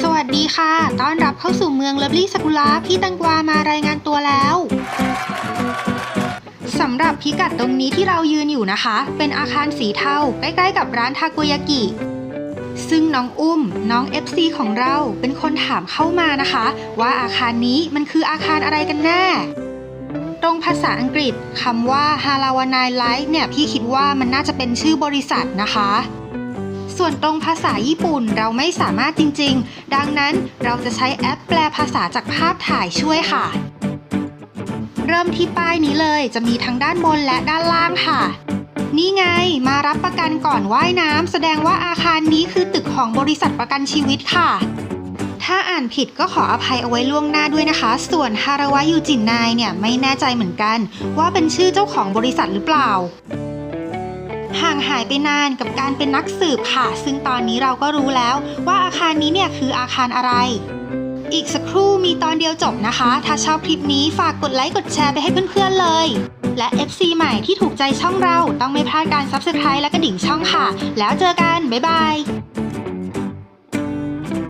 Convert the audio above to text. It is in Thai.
สวัสดีค่ะ ต้อนรับเข้าสู่เมืองเลิบลี่สกุลาพี่ตังกวามารายงานตัวแล้วสำหรับพิกัดตรงนี้ที่เรายืนอยู่นะคะ เป็นอาคารสีเทาใกล้ๆกับร้านทาโกยากิ ซึ่งน้องอุ้มน้อง FC ของเราเป็นคนถามเข้ามานะคะ ว่าอาคารนี้มันคืออาคารอะไรกันแน่ ตรงภาษาอังกฤษคำว่า h a l a w a n a i Life เนี่ยพี่คิดว่ามันน่าจะเป็นชื่อบริษัทนะคะ ส่วนตรงภาษาญี่ปุ่นเราไม่สามารถจริง ๆ ดังนั้นเราจะใช้แอปแปลภาษาจากภาพถ่ายช่วยค่ะ เริ่มที่ป้ายนี้เลยจะมีทั้งด้านบนและด้านล่างค่ะ นี่ไงมารับประกันก่อนว่ายน้ำแสดงว่าอาคารนี้คือตึกของบริษัทประกันชีวิตค่ะ ถ้าอ่านผิดก็ขออภัยเอาไว้ล่วงหน้าด้วยนะคะ ส่วนฮาราวะยูจินนายเนี่ยไม่แน่ใจเหมือนกัน ว่าเป็นชื่อเจ้าของบริษัทหรือเปล่าห่างหายไปนานกับการเป็นนักสืบค่ะ ซึ่งตอนนี้เราก็รู้แล้วว่าอาคารนี้เนี่ยคืออาคารอะไร อีกสักครู่มีตอนเดียวจบนะคะ ถ้าชอบคลิปนี้ฝากกดไลค์กดแชร์ไปให้เพื่อนๆเลย และ FC ใหม่ที่ถูกใจช่องเราต้องไม่พลาดการ Subscribe และกระดิ่งช่องค่ะ แล้วเจอกัน บ๊ายบาย